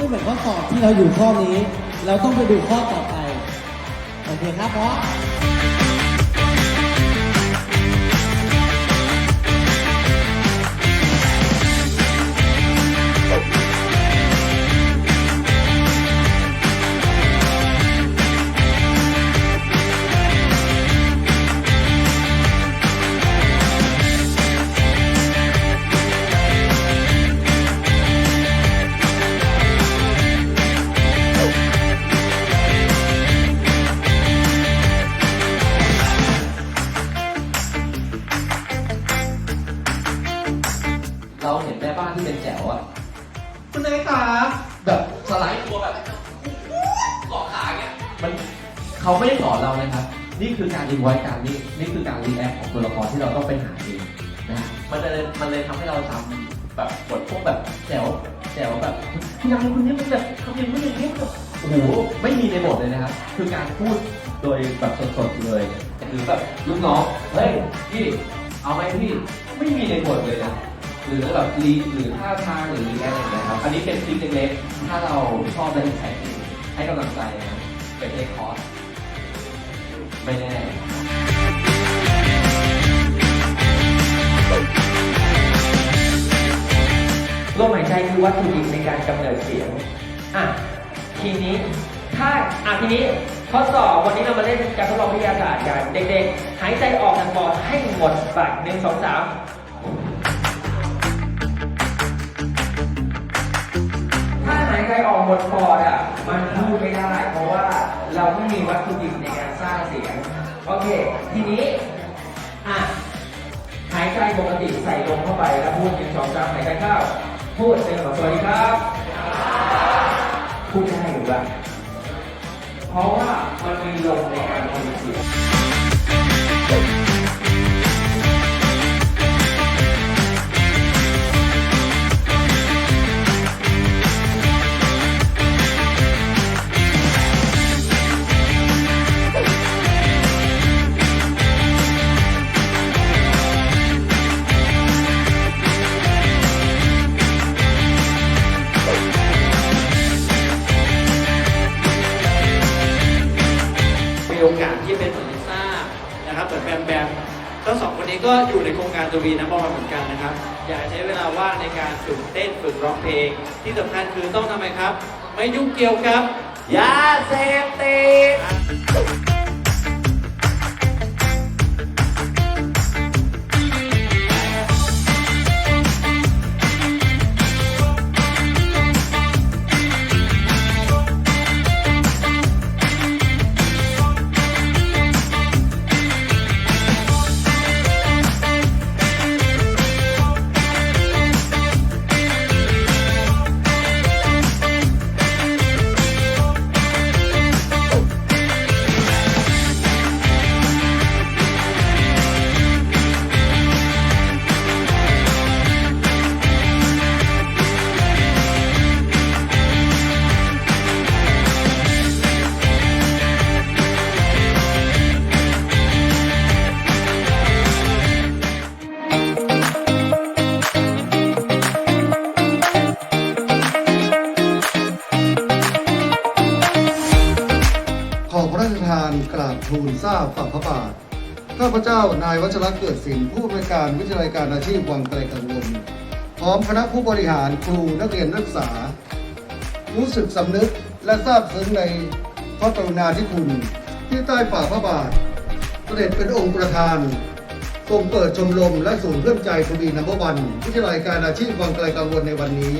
ไม่เหมือนข้อสอบที่เราอยู่ข้อนี้ เราต้องไปดูข้อต่อไป โอเคครับเบาะ มันเขาไม่ได้สอนเรานะครับ นี่คือการรีไวซ์การนี่นี่คือการรีแอคของตัวละครที่เราต้องไปหาเองนะมันเลยมันเลยทำให้เราจำแบบบทพวกแบบแจ๋วแจ๋วแบบคุณยังคุณนี่มันแบบทำย่างนี้อย่างนี้แบบโอ้โหไม่มีในบทเลยนะครับ คือการพูดโดยแบบสดๆเลยหรือแบบลูกน้องเฮ้ยพี่เอาไหมพี่ไม่มีในบทเลยนะหรือแบบรีหรือท่าทางหรือรีแอคอะไรอย่างเงี้ยครับ อันนี้เป็นทริคเล็กๆถ้าเราชอบและใช้ให้กำลังใจนะ ไปเทคคอร์สไม่แน่ลมหายใจคือวัตถุดิบในการกำเนิดเสียง อะ ทีนี้ ถ้า อะ ทีนี้ข้อสอบวันนี้เรามาเล่นการทดลองวิทยาศาสตร์กัน เด็กๆ หายใจออกทางปอดให้หมดไปหนึ่งสองสาม ถ้าหายใจออกหมดปอดอะ มันพูดไม่ได้ เพราะว่าเราไม่มีวัตถุดิบในการสร้างเสียง โอเค ทีนี้ อะ หายใจปกติใส่ลมเข้าไปแล้วพูดหนึ่งสองสามหายใจเข้า พูดหนึ่งสองสวัสดีครับ พูดได้หรือเปล่าเพราะว่ามันมีลมในการทำเสียง องคนนี้ก็อยู่ในโครงการตัววีนัมเบอลเหมือนกันนะครับ อยากใช้เวลาว่างในการฝึกเต้นฝึกร้องเพลง ที่สำคัญคือต้องทำไมครับ ไม่ยุ่งเกี่ยวกับยาเสพติด ทูลทราบฝ่าพระบาท ข้าพเจ้านายวัชรเกิดสินผู้อำนวยการวิทยาลัยการอาชีพวังไกลกังวล พร้อมคณะผู้บริหารครูนักเรียนนักศึกษา รู้สึกสำนึกและซาบซึ้งในพระกรุณาธิคุณที่ใต้ฝ่าพระบาทเสด็จเป็นองค์ประธานทรงเปิดชมรมและศูนย์เพื่อนใจทวีนัมเบอร์วันวิทยาลัยการอาชีพวังไกลกังวลในวันนี้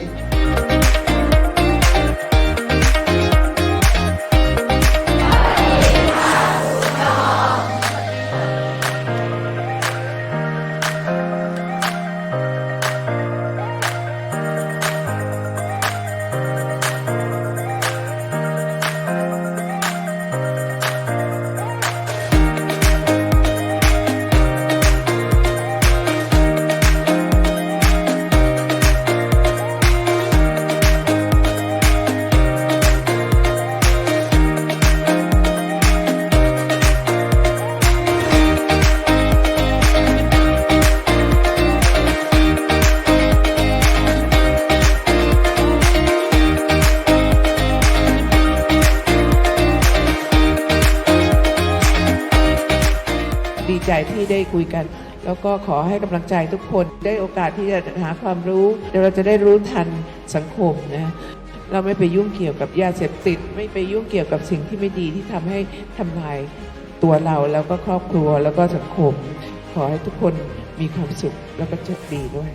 ดีใจที่ได้คุยกัน แล้วก็ขอให้กำลังใจทุกคนได้โอกาสที่จะหาความรู้เดี๋ยวเราจะได้รู้ทันสังคมนะเราไม่ไปยุ่งเกี่ยวกับยาเสพติด ไม่ไปยุ่งเกี่ยวกับสิ่งที่ไม่ดีที่ทำให้ทำลายตัวเราแล้วก็ครอบครัวแล้วก็สังคม ขอให้ทุกคนมีความสุขแล้วก็โชคดีด้วย